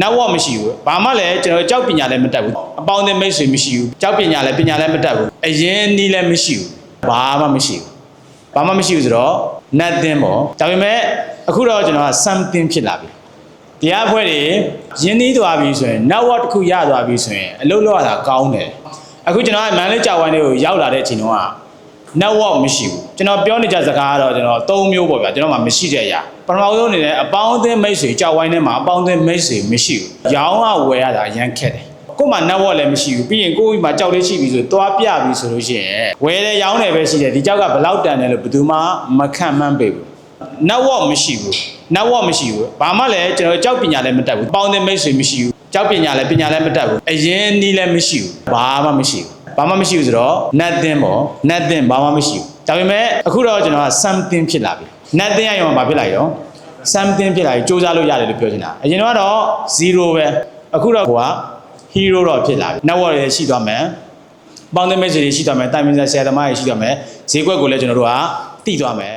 network မရှိဘူးဘာမှလည်းကျွန်တော်ကြောက်ပညာလည်းမတတ်ဘူးအပေါင်းအသင်းမိတ်ဆွေမရှိဘူးကြောက်ပညာလည်းပညာလည်းမတတ်ဘူးအရင်နီးလည်းမရှိဘူးဘာမှမရှိဘူးဘာမှမရှိဘူးဆိုတော့ nothing ပေါ့ဒါပေမဲ့အခုတော့ကျွန်တော်က something ဖြစ်လာပြီတရားအဖွဲ့တွေရင်းနှီးသွားပြီဆိုရင် network တစ်ခုရသွားပြီဆိုရင်အလုပ်လုပ်ရတာကောင်းတယ်အခုကျွန်တော်ကမန်လေးကြောက်ဝိုင်းလေးကိုရောက်လာတဲ့အချိန်တုန်းက network မရှိဘူးကျွန်တော်ပြောနေကြစကားကတော့ကျွန်တော်၃မျိုးပေါ့ဗျာကျွန်တော်မှမရှိတဲ့အရာပထမဆုံးအနေနဲ့အပေါင်းအသင်းမိတ်ဆွေကြောက်ဝိုင်းထဲမှာအပေါင်းအသင်းမိတ်ဆွေမရှိဘူးရောင်းကဝယ်ရတာအရန်ခက်တယ်ကို့မှာ network လည်းမရှိဘူးပြီးရင်ကိုယ့်မှာကြောက်လေးရှိပြီဆိုသွားပြပြီဆိုလို့ရှိရင်ဝယ်တယ်ရောင်းတယ်ပဲရှိတယ်ဒီကြောက်ကဘယ်လောက်တန်တယ်လို့ဘယ်သူမှမခံမှန်းပေးဘူး network မရှိဘူး network မရှိဘူးဘာမှလည်းကျွန်တော်ကြောက်ပညာလည်းမတတ်ဘူးပေါင်းတဲ့မိတ်ဆွေမရှိဘူးကြောက်ပညာလည်းပညာလည်းမတတ်ဘူးအရင်နီးလည်းမရှိဘူးဘာမှမရှိဘူး ဘာမှမရှိဘူးဆိုတော့ nothing ပေါ့ nothing ဘာမှမရှိဘူးဒါပေမဲ့အခုတော့ကျွန်တော်က something ဖြစ်လာပြီ nothing ရရင်ဘာဖြစ်လာရော something ဖြစ်လာပြီစူးစမ်းလို့ရတယ်လို့ပြောချင်တာအရင်ကတော့0ပဲအခုတော့ကိုက hero တော့ဖြစ်လာပြီ network တွေရှိသွားမယ်ပေါင်းတဲ့မိတ်ဆွေတွေရှိသွားမယ်တိုင်ပင်ဆရာဆရာသမားတွေရှိသွားမယ်ဈေးကွက်ကိုလည်းကျွန်တော်တို့ကတည်သွားမယ်